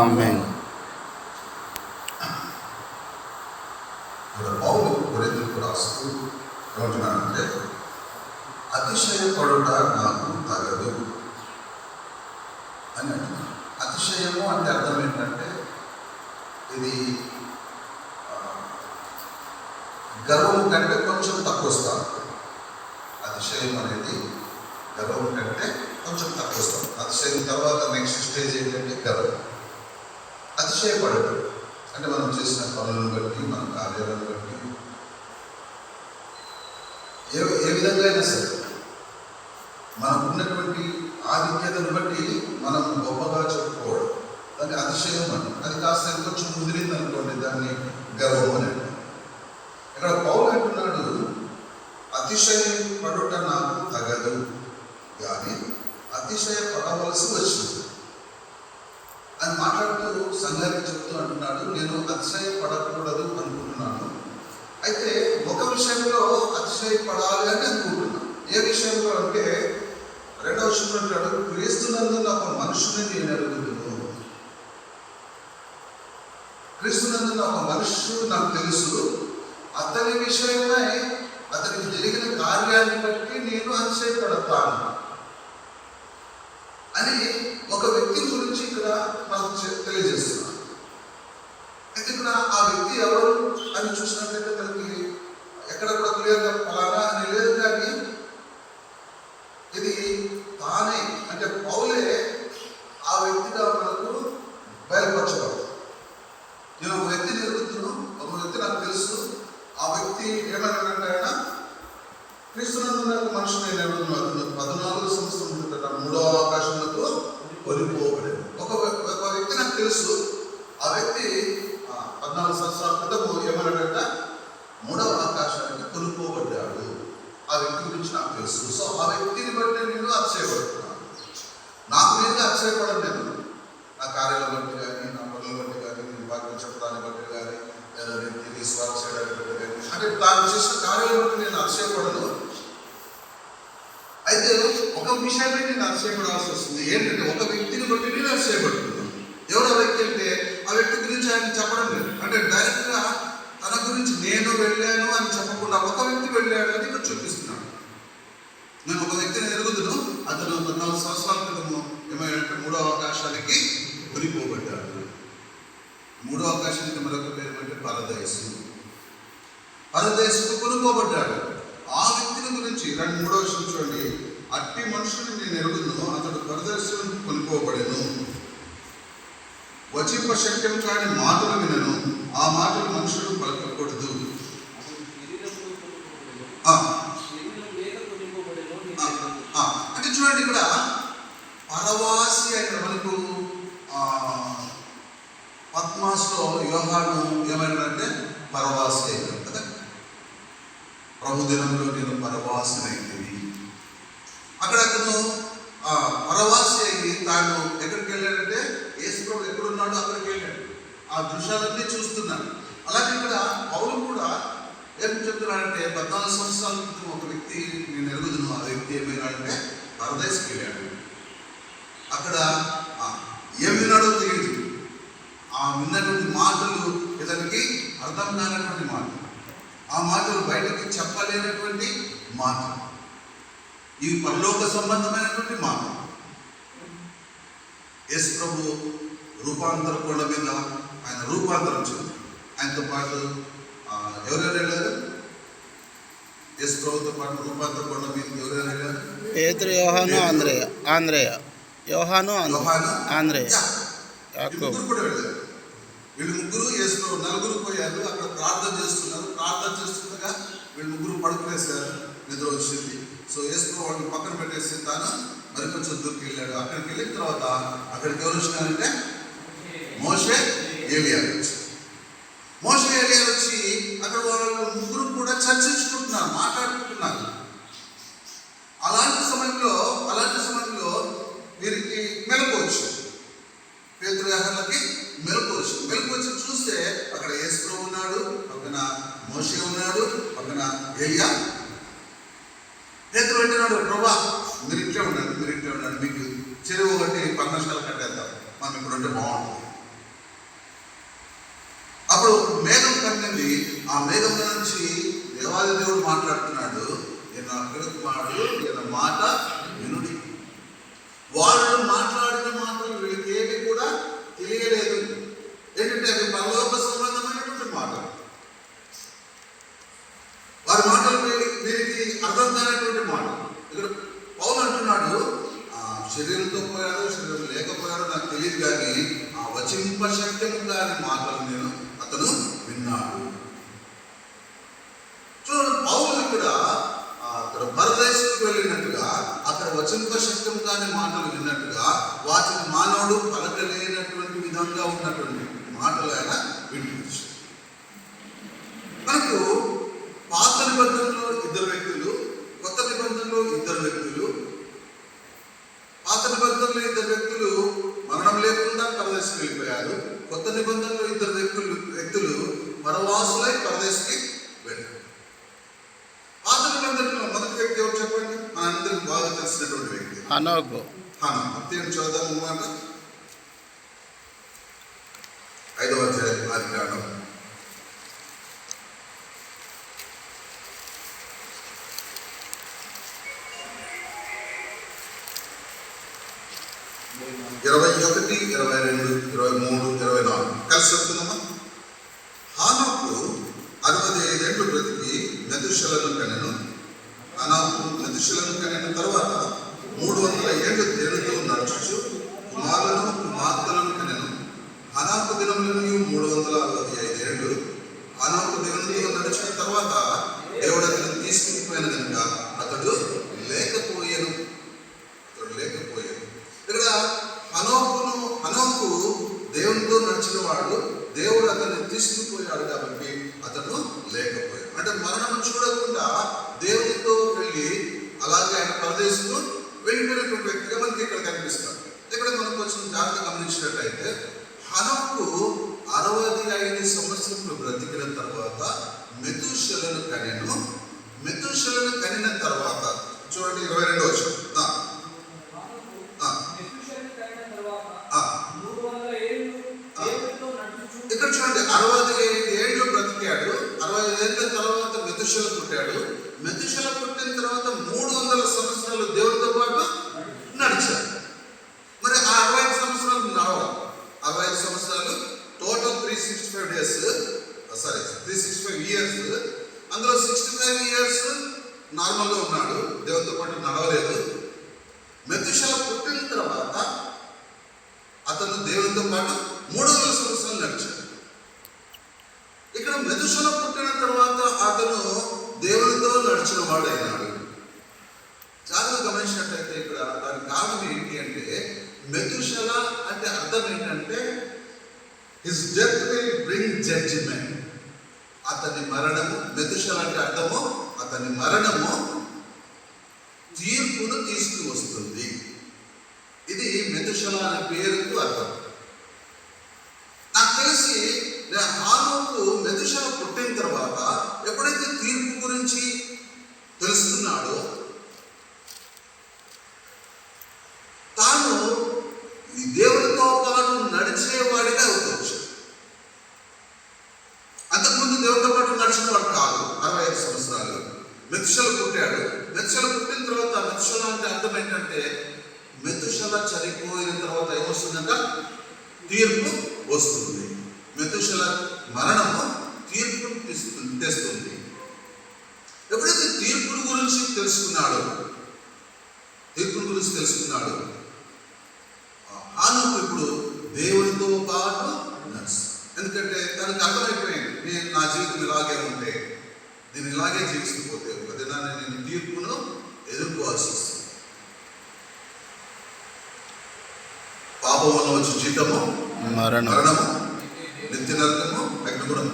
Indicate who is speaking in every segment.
Speaker 1: Amen
Speaker 2: ఇక్కడ పౌలు కొరింథీయులకు రాస్తూ ఏమంటున్నాడంటే అతిశయపడుట నాకు తగదు అని అంటున్నాడు. అతిశయము అంటే అర్థం ఏంటంటే ఇది గర్వం కంటే కొంచెం తక్కువ స్థానం. అతిశయం అనేది గర్వం కంటే కొంచెం తక్కువ స్థానం. అతిశయం తర్వాత నెక్స్ట్ స్టేజ్ ఏంటంటే గర్వం. అతిశయపడదు. అంటే మనం చేసిన పనులను బట్టి మన కార్యాలను బట్టి ఏ ఏ విధంగా అయినా సరే మనకు ఉన్నటువంటి ఆధిక్యతను బట్టి మనం గొప్పగా చెప్పుకోవడం. దాన్ని అతిశయం అని. అది కాస్త కొంచెం ముదిరింది అనుకోండి దాన్ని గర్వం అని ఇక్కడ పౌలు అంటున్నాడు అతిశయపడుట నాకు తగదు కానీ అతిశయపడవలసి వచ్చింది. మాట్లాడుతూ సంఘానికి చెప్తూ అంటున్నాడు. నేను అతిశయపడకూడదు అనుకుంటున్నాను. అయితే ఒక విషయంలో అతిశయపడాలి అని అనుకుంటున్నాను. ఏ విషయంలో అంటే రెండవ విషయంలో అంటాడు క్రీస్తునందు ఒక మనుషుని నేను అడుగుతున్నాను క్రీస్తునందు ఒక మనుషుడు నాకు తెలుసు. అతని విషయమై అతనికి జరిగిన కార్యాన్ని బట్టి నేను అతిశయపడతాను అని ఒక వ్యక్తి గురించి ఇక్కడ మనకు చె- తెలియజేస్తున్నాను అయితే ఇక్కడ ఆ వ్యక్తి ఎవరు? అని చూసినట్లయితే మనకి ఎక్కడ కూడా క్లియర్గా ఫలానా అని లేదు. కానీ ఇది తానే అంటే పౌలే ఆ వ్యక్తిగా మనకు బయలుపరచబడు నేను ఒక వ్యక్తిని ఎదుగుతున్నాను ఒక వ్యక్తి నాకు తెలుసు ఆ వ్యక్తి ఏమన్నాడంటే ఆయన క్రీస్తునందు నాకు మనుషులు నేను ఎరుగుతున్నాను పద్నాలుగు సంవత్సరం ఉంటుందట మూడవ ఆకాశంలో కొలిపోబడేది ఒక వ్య- ఒక వ్యక్తి నాకు తెలుసు ఆ వ్యక్తి ఆ, పద్నాలుగు సంవత్సరాల క్రితం ఏమన్నాడంట మూడవ ఆకాశానికి కొనుక్కోబడ్డాడు ఆ వ్యక్తి గురించి నాకు తెలుసు సో ఆ వ్యక్తిని బట్టి నేను అతిశయపడుతున్నాను నాకు నేను అతిశయపడను నేను నా కార్యాలను బట్టి కానీ నా పనుల బట్టి కానీ నేను వాక్యం చెప్పడాన్ని బట్టి కానీ లేదా వ్యక్తిని స్వార్థ చేయడానికి బట్టి కానీ అంటే తాను చేసిన కార్యాలను బట్టి నేను అతిశయపడను అయితే ఒక విషయాన్ని నేను అతిశయపడాల్సి వస్తుంది. ఏంటంటే ఒక వ్యక్తిని బట్టి నేను అతిశయపడుతున్నాను ఎవరు ఆ వ్యక్తి అంటే ఆ వ్యక్తి గురించి ఆయన చెప్పడం లేదు. అంటే డైరెక్ట్గా తన గురించి నేను వెళ్ళాను అని చెప్పకుండా ఒక వ్యక్తి వెళ్ళాడు అని ఇక్కడ చూపిస్తున్నాడు. నేను ఒక వ్యక్తిని ఎరుగుదును అతను పద్నాలుగు సంవత్సరాల క్రితము ఏమైనా మూడో అవకాశానికి కొనిపోబడ్డాడు మూడో అవకాశానికి మరొక పేరు అంటే పరదేశం. పరదేశకు కొనుక్కోబడ్డాడు. ఆ వ్యక్తిని గురించి రెండు మూడో విషయం చూడండి. అట్టి మనుషుని నేను ఎరుగును అతడు పరదేశం కొనుక్కోబడెను. వచింప శక్యం కాని మాటలు వినను ఆ మాటలు మనుషులు పలకకూడదు. అంటే చూడండి ఇక్కడ పరవాసి అయిన మనకు పద్మాస్లో యోహాను ఏమైనాడంటే పరవాసి అయినాడు కదా. ప్రభు దినంలో నేను పరవాసి అయినది అక్కడ అతను పరవాసి అయ్యి తాను ఎక్కడికి వెళ్ళాడంటే ఏసుప్రభు ఎక్కడున్నాడో అక్కడికి వెళ్ళాడు. ఆ దృశ్యాలన్నీ చూస్తున్నాడు. అలాగే ఇక్కడ పౌలు కూడా ఏం చెప్తున్నాడంటే పద్నాలుగు సంవత్సరాల క్రితం ఒక వ్యక్తి నేను ఎరుగుదును ఆ వ్యక్తి ఏమైనాడంటే పరదేశ్కి వెళ్ళాడు. అక్కడ ఏం విన్నాడో తెలియదు ఆ విన్నటువంటి మాటలు ఇతనికి అర్థం కానటువంటి మాటలు. ఆ మాటలు బయటకి చెప్పలేనటువంటి మాటలు. ఇవి పరలోక సంబంధమైనటువంటి మాట. యేసు ప్రభు రూపాంతర కొండ మీద ఆయన రూపాంతరం చెంది ఆయనతో పాటు ఎవరెవరు వెళ్ళారు? యేసు ప్రభుతో పాటు రూపాంతర కొండ మీద ఎవరెవరు వెళ్ళారు?
Speaker 1: పేతురు యోహాను ఆంధ్రేయ ఆంధ్రేయ యోహాను ఆంధ్ర-
Speaker 2: యోహాను,
Speaker 1: ఆంధ్రేయ
Speaker 2: ముగ్గురు కూడా వెళ్ళారు. వీళ్ళు ముగ్గురు ప్రభు నలుగురు పోయారు. అక్కడ ప్రార్థన చేస్తున్నారు. ప్రార్థన చేస్తుండగా వీళ్ళు ముగ్గురు పడుకునేసారు నిద్ర వచ్చింది. సో యేసు వాడిని పక్కన పెట్టేసి తాను మరి కొంచెం దూరికి వెళ్ళాడు. అక్కడికి వెళ్ళిన తర్వాత అక్కడికి ఎవరు వచ్చినారంటే? మోషే ఏలియా మోషే ఏలియా వచ్చి అక్కడ వాళ్ళు ముగ్గురు కూడా చర్చించుకుంటున్నారు మాట్లాడుకుంటున్నారు. అలాంటి సమయంలో అలాంటి సమయంలో వీరికి మెలకొచ్చు పేతృహలకి మెలకు వచ్చి చూస్తే అక్కడ యేసు ఉన్నాడు పక్కన మోషే ఉన్నాడు పక్కన ఏలియా అంటున్నాడు ప్రభా మీరు ఇట్లే ఉండండి మీరు ఇట్లే ఉండండి మీకు చెరువు ఒకటి పర్ణశాల కట్టేద్దాం మనం ఇప్పుడు అంటే బాగుంటుంది. అప్పుడు మేఘం కట్టింది. ఆ మేఘం నుంచి దేవాది దేవుడు మాట్లాడుతున్నాడు ఈయన అక్కడ కుమారుడు ఈయన మాట వినుడి. వాళ్ళు మాట్లాడిన మాటలు వీళ్ళకి ఏమి కూడా తెలియలేదు ఏంటంటే అవి పరలోక సంబంధమైనటువంటి మాటలు వారి మాటలు వీరి- వీరికి అర్థం కానటువంటి ఇక్కడ పౌలు అంటున్నాడు ఆ శరీరంతో పోయాడో శరీరం లేకపోయాడో నాకు తెలియదు కానీ ఆ వచింప శక్యం కాని మాటలు నేను అతను విన్నాడు చూడండి పౌలు ఇక్కడ అక్కడ పరదేశకు వెళ్ళినట్టుగా అక్కడ వచింప శక్యం కాని మాటలు విన్నట్టుగా వాటిని మానవుడు పలకలేనటువంటి విధంగా ఉన్నటువంటి మాటలు ఆయన వినిపించాడు మనకు పాత నిబంధనలో ఇద్దరు వ్యక్తులు కొత్త నిబంధనలో ఇద్దరు వ్యక్తులు పాత నిబంధనలో ఇద్దరు వ్యక్తులు మరణం లేకుండా పరదేశకు వెళ్ళిపోయారు కొత్త నిబంధనలో ఇద్దరు వ్యక్తులు వ్యక్తులు పరవాసులై పరదేశకి వెళ్ళారు పాత నిబంధనలో మొదటి వ్యక్తి ఎవరు చెప్పండి మనందరికి బాగా తెలిసినటువంటి వ్యక్తి
Speaker 1: హనోకు
Speaker 2: హాను ఐదవ అధ్యాయం ఆది కాండం ఇరవై ఒకటి ఇరవై రెండు ఇరవై మూడు ఇరవై నాలుగు కలిసి చెప్తున్నామా హానోకు అరవై ఐదేళ్ళు బ్రతికి మెదుషలను కనెను హానోకు మెదుషలను కనిన తర్వాత మూడు ఏడు దేవునితో నడుచుచు కుమారులను కుమార్తెలను కనెను. హనాకు దినములను మూడు వందల అరవై ఐదేళ్ళు హనాకు దేవునితో నడిచిన తర్వాత దేవుడు అతను తీసుకుని పోయిన కనుక అతడు లేకపోయాను. అతడు లేకపోయాను. ఇక్కడ హనోకును హనోకు దేవునితో నడిచిన వాడు దేవుడు అతన్ని తీసుకుపోయాడు కాబట్టి అతను లేకపోయాడు. అంటే మరణం చూడకుండా దేవునితో వెళ్ళి అలాగే ఆయన పరదేశంలో వెళ్ళిపోయినటువంటి వ్యక్తిగా మనకి ఇక్కడ కనిపిస్తాడు ఇక్కడ మనం కొంచెం జాగ్రత్త గమనించినట్లయితే హనోకు అరవై ఐదు సంవత్సరములు బ్రతికిన తర్వాత మెతుషలను కనెను మెతుషలను కనిన తర్వాత చూడండి ఇరవై రెండో వచ్చిన ఇక్కడ చూడండి అరవై ఐదు ఏళ్ళు బ్రతికాడు అరవై ఐదు ఏళ్ళ తర్వాత మెతుషల పుట్టాడు. మెతుషల పుట్టిన తర్వాత మూడు వందల సంవత్సరాలు దేవుడితో పాటు నడిచాడు మరి ఆ అరవై ఐదు సంవత్సరాలు నడవాలి అరవై ఐదు సంవత్సరాలు total three sixty five days sorry three sixty five years అందులో సిక్స్టీ ఫైవ్ ఇయర్స్ నార్మల్గా ఉన్నాడు దేవుడితో పాటు నడవలేదు మెతుషల పుట్టిన తర్వాత అతను దేవునితో పాటు మూడు వందల సంవత్సరాలు నడిచాడు ఇక్కడ మెదుషల పుట్టిన తర్వాత అతను దేవునితో నడిచిన వాడైనాడు చాలా గమనించినట్లయితే ఇక్కడ దానికి కారణం ఏంటి అంటే మెతుషల అంటే అర్థం ఏంటంటే his death will bring judgement అతని మరణము మెతుషల అంటే అర్థము అతని మరణము తీర్పును తీసుకువస్తుంది. ఇది మెతుషల అనే పేరుకు అర్థం నాకు తెలిసి నేను హానోకు మెతుషల పుట్టిన తర్వాత ఎప్పుడైతే తీర్పు గురించి తెలుసుకున్నాడో తాను ఈ దేవుడితో పాటు నడిచేవాడిగా అవుతాడు అంతకుముందు దేవుడితో కాదు. అరవై ఐదు సంవత్సరాలు. మెతుషలు పుట్టాడు. మెతుషలు పుట్టిన తర్వాత మెతుషల అంటే అర్థం ఏంటంటే మెతుషల చనిపోయిన తర్వాత ఏమొస్తుందంట? తీర్పు వస్తుంది. మెతుషల మరణము తీర్పు తెస్తుంది. ఎప్పుడైతే తీర్పుల గురించి తెలుసుకున్నాడో తీర్పుల గురించి తెలుసుకున్నాడు ఆనకు ఇప్పుడు దేవునితో పాటు ఎందుకంటే తనకు అర్థమైపోయింది నేను నా జీవితం ఇలాగే ఉంటే నేను ఇలాగే జీవిస్తుపోతే ఒక దినాన్ని నేను తీర్పును ఎదుర్కోవాల్సి వస్తుంది. పాపం వల్ల వచ్చే జీతము
Speaker 1: మరణం
Speaker 2: మరణము నిత్య నరకము అగ్నిగుణము.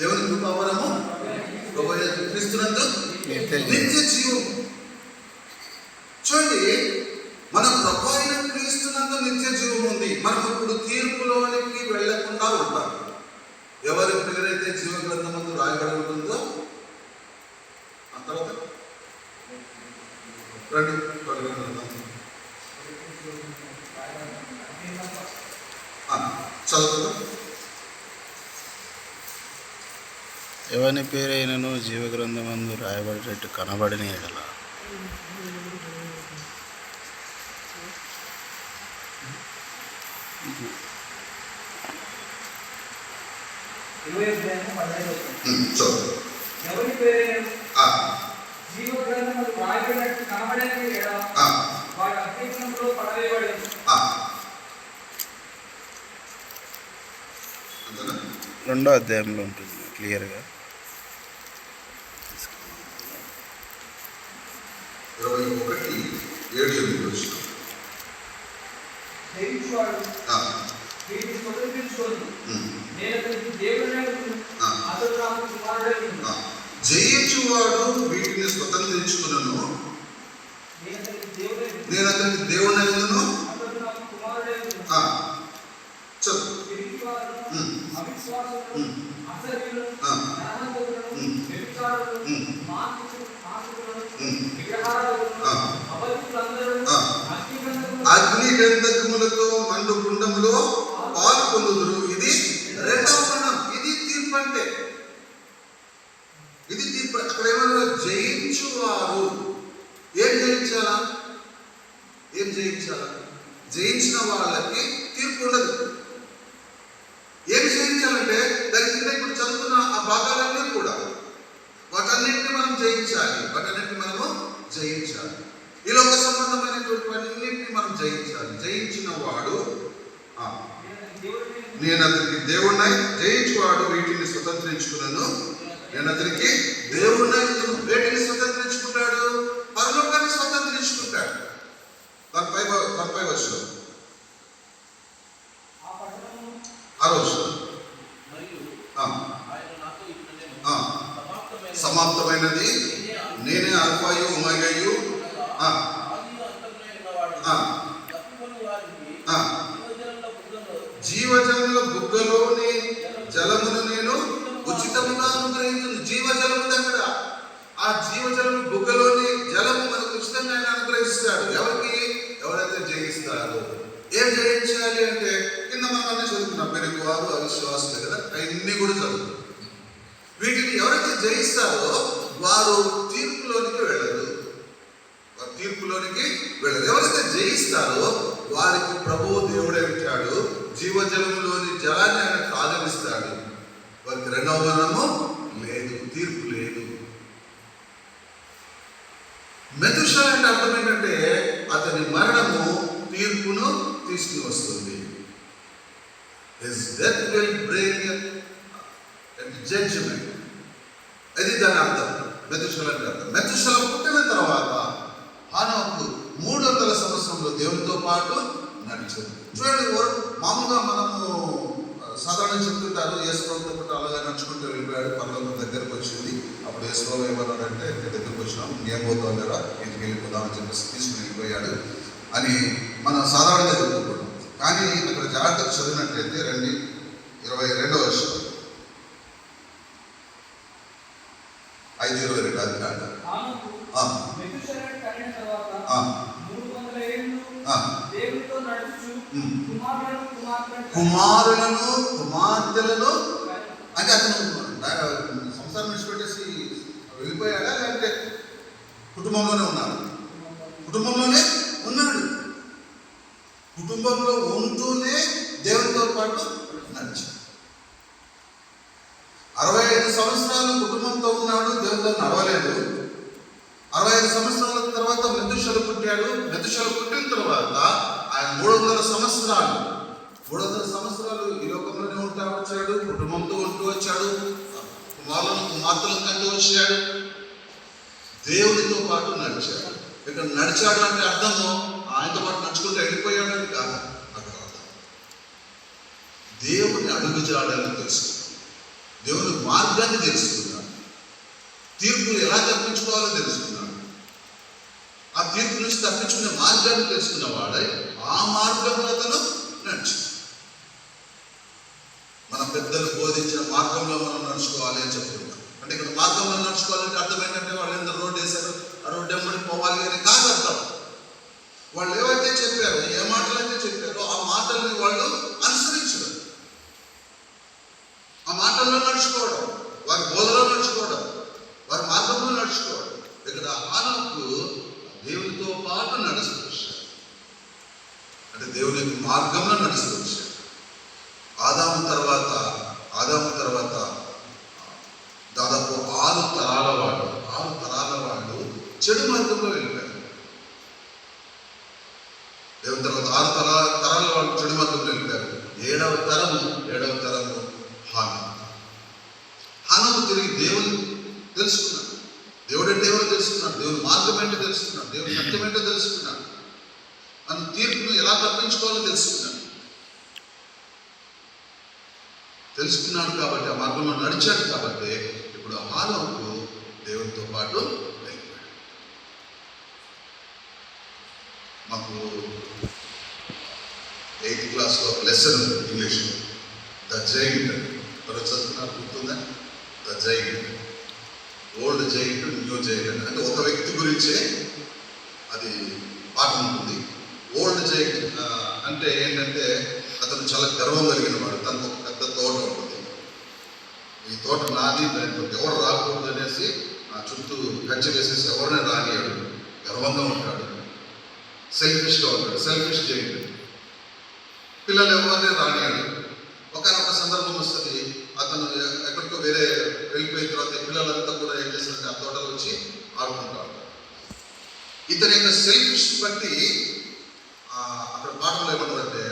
Speaker 2: దేవుని కృపావరము క్రీస్తునందు
Speaker 1: నిత్య జీవం.
Speaker 2: చూడండి మన ప్రభు అయిన క్రీస్తునందు నిత్య జీవం ఉంది. వెళ్ళకుండా ఉంటాం ఎవరి పేరైతే జీవ గ్రంథమందు రాయబడి ఉంటుందో తర్వాత రండి త్వరగా వెళ్దాం.
Speaker 1: ఎవని పేరైనను జీవగ్రంథమందు రాయబడేటట్టు కనబడిన ఎడలా
Speaker 3: ఇరవై అధ్యాయము పదహైదు వచనం.
Speaker 2: ఉమ్, చదువు
Speaker 3: ఎవరి పేరైన
Speaker 2: ఆ,
Speaker 3: జీవ గ్రంథములు రాయబడినట్టు కనబడని ఎడల
Speaker 2: ఆ,
Speaker 3: వాడు అగ్నిగుండంలో పడవేయబడి
Speaker 2: ఆ. అంతేనా
Speaker 1: రెండో అధ్యాయంలో ఉంటుంది క్లియర్గా.
Speaker 2: ఇరవై ఒకటి ఏడు ఎనిమిది వచ్చిన
Speaker 3: జయించువాడు వీటిని
Speaker 2: స్వతంత్రించుకున్నాను.
Speaker 3: నేను అతనికి దేవుడై
Speaker 2: ఎందును
Speaker 3: అతడు నాకు కుమారుడై
Speaker 2: ఆ, చదువు
Speaker 3: పిరికివారు
Speaker 2: ఉమ్,
Speaker 3: అవిశ్వాసులు
Speaker 2: ఉమ్,
Speaker 3: అసహ్యులు
Speaker 2: ఆ.
Speaker 3: నరహంతకులను
Speaker 2: ఉమ్.
Speaker 3: వ్యభిచారులు
Speaker 2: ఉమ్.
Speaker 3: మాంత్రికులు మాంత్రికులను
Speaker 2: ఉమ్.
Speaker 3: విగ్రహారాధకులను
Speaker 2: ఆ.
Speaker 3: అబద్ధికులందరూ
Speaker 2: ఆ.
Speaker 3: అగ్నిగంధకులు
Speaker 2: అగ్ని గంధకములతో మండు గుండములో పాలు పొందుదురు ఇది రెండవ మరణం ఇది తీర్పు అంటే ఇది తీర్పు అక్కడ ఏమన్నా జయించువారు. ఏం జయించాలా? ఏం జయించాలా? జయించిన వాళ్ళకి తీర్పు ఉండదు. ఏం జయించాలంటే దాని కింద ఇప్పుడు చదువుతున్న ఆ భాగాలన్నీ కూడా. వాటన్నిటిని మనం జయించాలి. వాటన్నిటిని మనము జయించాలి. ఈ లోక సంబంధమైనటువంటివన్నిటిని మనం జయించాలి. జయించిన వాడు
Speaker 3: నేను అతనికి దేవుడనే
Speaker 2: నేను అతనికి దేవుడినై జయించువాడు వీటిని స్వతంత్రించుకున్నాను. నేను అతనికి ఇతను వేటిని స్వతంత్రించుకుంటాడు పరలోకాన్ని స్వతంత్రించుకుంటాడు. దానిపై దానిపై వచ్చిన
Speaker 3: ఆ
Speaker 2: రోజు. సమాప్తమైనది. నేనే అల్ఫాయు ఉమగయు ఆ,
Speaker 4: ఆదిలో అంతములై ఉన్నవాడు
Speaker 2: ఆ.
Speaker 4: తప్పుకొని వారికి
Speaker 2: ఆ.
Speaker 4: యువజనుల బుద్ధంలో
Speaker 2: జీవజనుల బుగ్గలోని జలమును నేను ఉచితముగా అనుగ్రహించును జీవజలము దగ్గర ఆ జీవజలము బుగ్గలోని జలము మనకు ఉచితంగా ఆయన అనుగ్రహిస్తాడు ఎవరికి ఎవరైతే జయిస్తారో ఏం జయించాలి అంటే కింద మనం అన్ని చదువుకున్నాం పెరుగు వారు అవిశ్వాసులు కదా అవన్నీ కూడా చదువుకున్నాం వీటిని గ్రహిస్తారో జయిస్తారో వారు తీర్పులోనికి వెళ్ళదు. వారు తీర్పులోనికి వెళ్ళదు. ఎవరైతే జయిస్తారో వారికి ప్రభువు దేవుడే ఉంటాడు. జీవజలంలోని జలాన్ని ఆయన కాదనిస్తాడు వారికి రెండవ మరణము లేదు తీర్పు లేదు. మెతుష అంటే అర్థం ఏంటంటే అతని మరణము తీర్పును తీసుకుని వస్తుంది his death will bring judgement అది దాని అర్థం. మెతుశల అర్థం. మెతుశల పుట్టిన తర్వాత హానోకు మూడు వందల సంవత్సరంలో దేవునితో పాటు నడిచింది. చూడండి మామూలుగా మనము సాధారణ చెప్తుంటారు యేసుప్రభుతో పాటు అలాగే నడుచుకుంటూ వెళ్ళిపోయాడు పర్లోకం దగ్గరకు వచ్చింది. అప్పుడు యేసుప్రభు ఏమన్నాడంటే ఇంటి దగ్గరకు వచ్చినాం నేను పోతాం కదా ఇంటికి వెళ్ళిపోదాం అని చెప్పేసి తీసుకుని వెళ్ళిపోయాడు అని మనం సాధారణంగా చెప్పుకుంటాం. కానీ ఇక్కడ జాగ్రత్తగా చదివినట్లయితే రండి ఇరవై రెండవ వర్షం ఐదు ఇరవై రెండు అది కాదు.
Speaker 3: కుమారులను కుమార్తెలను
Speaker 2: అంటే అతను సంసారం విడిచిపెట్టేసి వెళ్ళిపోయాడా లేదంటే కుటుంబంలోనే ఉన్నాడు? కుటుంబంలోనే ఉన్నాడు. కుటుంబంలో ఉంటూనే దేవునితో పాటు నడిచాడు అరవై ఐదు సంవత్సరాలు కుటుంబంతో ఉన్నాడు దేవునితో నడవలేదు. అరవై ఐదు సంవత్సరాల తర్వాత మెతుషలు పుట్టాడు. మెతుషలు పుట్టిన తర్వాత ఆయన మూడు వందల సంవత్సరాలు. మూడు వందల సంవత్సరాలు ఈ లోకంలోనే ఉంటా వచ్చాడు కుటుంబంతో ఉంటూ వచ్చాడు కుమారులను కుమార్తెలను కంటూ వచ్చాడు. దేవునితో పాటు నడిచాడు. ఇక్కడ నడిచాడు అంటే అర్థము ఆయనతో పాటు నడుచుకుంటూ వెళ్ళిపోయాడు అని కాదు నాకు అర్థం. దేవుని అడుగుజాడని తెలుసుకున్నాడు దేవుని మార్గాన్ని తెలుసుకున్నాడు తీర్పును ఎలా తప్పించుకోవాలో తెలుసుకున్నాడు. ఆ తీర్పు నుంచి తప్పించుకునే మార్గాన్ని తెలుసుకున్నవాడై ఆ మార్గంలో అతను నడిచి మన పెద్దలు బోధించిన మార్గంలో మనం నడుచుకోవాలి అని చెప్తున్నాం అంటే ఇక్కడ మార్గంలో నడుచుకోవాలంటే అర్థం ఏంటంటే వాళ్ళు ఎంత రోడ్డు వేశారు ఆ రోడ్డు ఎమ్మడి పోవాలి అని కాదు అర్థం. వాళ్ళు ఏవైతే చెప్పారు ఏ మాటలు అయితే చెప్పారో ఆ మాటల్ని వాళ్ళు అనుసరించడం ఆ మాటల్లో నడుచుకోవడం వారి బోధలో నడుచుకోవడం దేవుని యొక్క మార్గంలో నడుస్తూ వచ్చారు ఆదాము తర్వాత ఆదాము తర్వాత దాదాపు ఆరు తరాల వాళ్ళు ఆరు తరాల వాళ్ళు చెడు మార్గంలో వెళ్ళిపోయారు దేవుని తర్వాత ఆరు తరాల తరాల వాళ్ళు చెడు మార్గంలో వెళ్ళిపోయారు ఏడవ తరము ఏడవ తరము హాను హానము తిరిగి దేవుని తెలుసుకున్నాడు. దేవుడు అంటే ఎవరో తెలుసుకున్నాడు. దేవుని మార్గం ఏంటో తెలుసుకున్నాడు. దేవుని సత్యం ఏంటో తెలుసుకున్నాడు. మన తీర్పును ఎలా తప్పించుకోవాలో తెలుసుకున్నాడు. తెలుసుకున్నాడు కాబట్టి ఆ మార్గంలో నడిచాడు కాబట్టి ఇప్పుడు హానుకు దేవునితో పాటు మాకు ఎయిత్ క్లాస్లో లెసన్ ఇంగ్లీష్. The giant. ఎవరు చదువుతున్నారు? గుర్తుందా? The giant. Old giant new giant అంటే ఒక వ్యక్తి గురించే అది పాఠం ఉంటుంది ఓల్డ్ జైంట్ అంటే ఏంటంటే అతను చాలా గర్వం కలిగిన వాడు. తనకు ఒక పెద్ద తోట ఉంటుంది. ఈ తోట నాది దాంట్లో ఎవరు రాకూడదు అనేసి ఆ చుట్టూ కంచె వేసేసి ఎవరిని రానియాడు. గర్వంగా ఉంటాడు. సెల్ఫిష్గా ఉంటాడు. సెల్ఫిష్ జైంట్ పిల్లలు ఎవరిని రానియాడు. ఒకనొక సందర్భం వస్తుంది. అతను ఎక్కడికో వేరే వెళ్ళిపోయిన తర్వాత పిల్లలంతా కూడా ఏం చేస్తారంటే ఆ తోటలో వచ్చి ఆడుకుంటారు ఇతని యొక్క సెల్ఫిష్ బట్టి అక్కడ పాఠంలో ఏమంటారంటే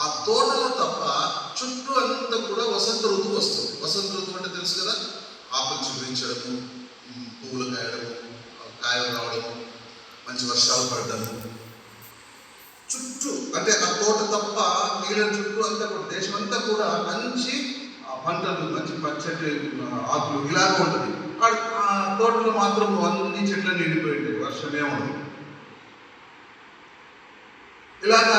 Speaker 2: ఆ తోటలో తప్ప చుట్టూ అంతా కూడా వసంత ఋతువు వస్తుంది. వసంత ఋతువు అంటే తెలుసు కదా? ఆకులు చూపించడము పువ్వులు కాయడము కాయలు రావడము మంచి వర్షాలు పడడము. చుట్టూ అంటే ఆ తోట తప్ప మిగిలిన చుట్టూ అంతా కూడా దేశం అంతా కూడా మంచి ఆ, పంటలు మంచి పచ్చటి ఆ, ఆకులు ఇలాగ ఉంటుంది. ఆ- తోటలో మాత్రం అన్ని చెట్లు నిండిపోయింది వర్షమే ఉండదు. ఇలాగా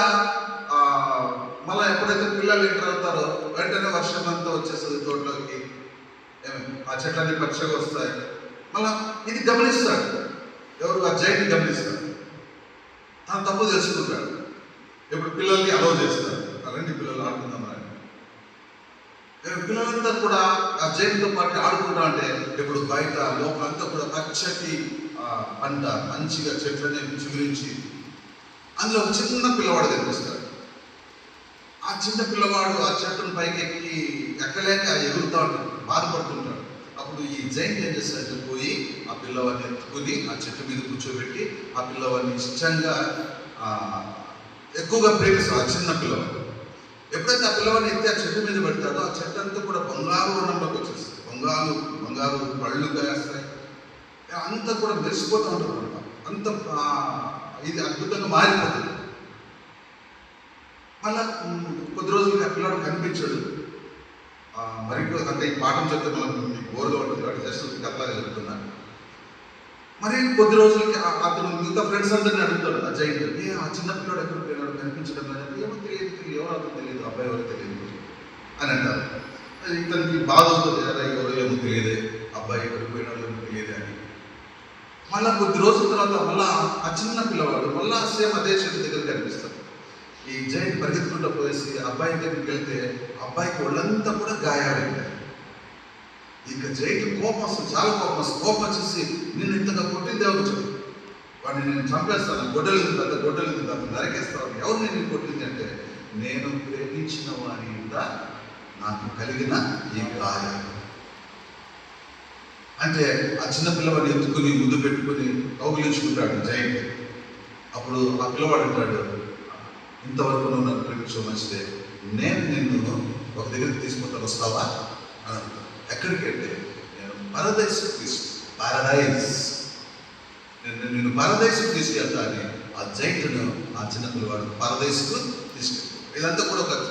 Speaker 2: మళ్ళీ ఎప్పుడైతే పిల్లలు ఇంటర్ అవుతారో వెంటనే వర్షం అంతా వచ్చేస్తుంది తోటలోకి. ఆ చెట్లన్నీ పచ్చగా వస్తాయి. మళ్ళీ ఇది గమనిస్తాడు ఎవరు ఆ జైని గమనిస్తాడు తన తప్పు తెలుసుకుంటాడు. ఇప్పుడు పిల్లల్ని అలౌ చేస్తారు. రండి పిల్లలు ఆడుకుందాం రండి పిల్లలంతా కూడా ఆ జైలుతో పాటు ఆడుకుంటా అంటే ఇప్పుడు బయట లోపలంతా కూడా పచ్చటి పంట మంచిగా చెట్లని చిగురించి అందులో ఒక చిన్న పిల్లవాడు కనిపిస్తాడు. ఆ చిన్న పిల్లవాడు ఆ చెట్టును పైకి ఎక్కి ఎక్కలేక ఎగురుతా ఉంటాడు బాధపడుతుంటాడు. అప్పుడు ఈ జైన్ ఏం చేస్తాడంటే పోయి ఆ పిల్లవాడిని ఎత్తుకుని ఆ చెట్టు మీద కూర్చోబెట్టి ఆ పిల్లవాడిని ఇష్టంగా ఎక్కువగా ప్రేమిస్తాడు. ఆ చిన్న పిల్లవాడు. ఎప్పుడైతే ఆ పిల్లవాడిని ఎత్తి ఆ చెట్టు మీద పెడతాడో ఆ చెట్టు అంతా కూడా బంగారు వర్ణంలోకి వచ్చేస్తుంది. బంగారు బంగారు పళ్ళు కాస్తాయి. అంతా కూడా మెరిసిపోతూ ఉంటుంది అంత ఇది అద్భుతంగా మారిపోతుంది. మళ్ళా కొద్ది రోజులకి ఆ పిల్లడు కనిపించాడు. మరి అంటే ఈ పాఠం చెప్తే మనం మీకు బోర్గా ఉంటుంది కాబట్టి జస్ట్ కథలాగా చెప్తున్నా. మరి కొద్ది రోజులకి అతను మిగతా ఫ్రెండ్స్ అందరిని అడుగుతాడు ఆ ఏ ఆ చిన్న పిల్లడు ఎక్కడ పోయినాడు కనిపించడం లేదంటే ఏమో తెలియదు తెలియదు ఎవరు అతను తెలియదు అబ్బాయి ఎవరు తెలియదు అని అంటారు. ఇతనికి బాధ అవుతుంది కదా ఎవరు ఏమో తెలియదే అబ్బాయి ఎవరు పోయినాడు ఏమో తెలియదే అని మళ్ళా కొద్ది రోజుల తర్వాత మళ్ళా ఆ చిన్న పిల్లవాడు మళ్ళా సేమ్ అదే చెట్టు దగ్గర కనిపిస్తాడు. ఈ జైన్ పరిగెత్తుకుంటూ పోయేసి అబ్బాయి దగ్గరికి వెళ్తే అబ్బాయికి ఒళ్ళంతా కూడా గాయాలైనాయి ఇక జైకి కోపం వస్తుంది చాలా కోపం వస్తుంది. కోపం వచ్చేసి నిన్ను ఇంతగా కొట్టిందే వచ్చాడు వాడిని నేను చంపేస్తాను గొడ్డలు ఉంది గొడ్డలు ఉంది నరికేస్తాను. ఎవరు నేను కొట్టింది అంటే నేను ప్రేమించిన వారి నాకు కలిగిన ఈ గాయాలు. అంటే ఆ చిన్న పిల్లవాడిని ఎత్తుకుని ముద్దు పెట్టుకుని కౌగిలించుకుంటాడు జైంట్ అప్పుడు ఆ పిల్లవాడు అంటాడు ఇంతవరకు నువ్వు నన్ను ప్రేమించడం మంచిదే నేను నిన్ను ఒక దగ్గరికి తీసుకుంటాను వస్తావా? అని అంటాను ఎక్కడికి అంటే నేను పరదైస్ తీసుకు పారడైజ్ నేను నేను పరదేశం తీసుకెళ్తా అని ఆ జైంట్ను ఆ చిన్న పిల్లవాడు పరదేశకు తీసుకెళ్తాను ఇదంతా కూడా ఒక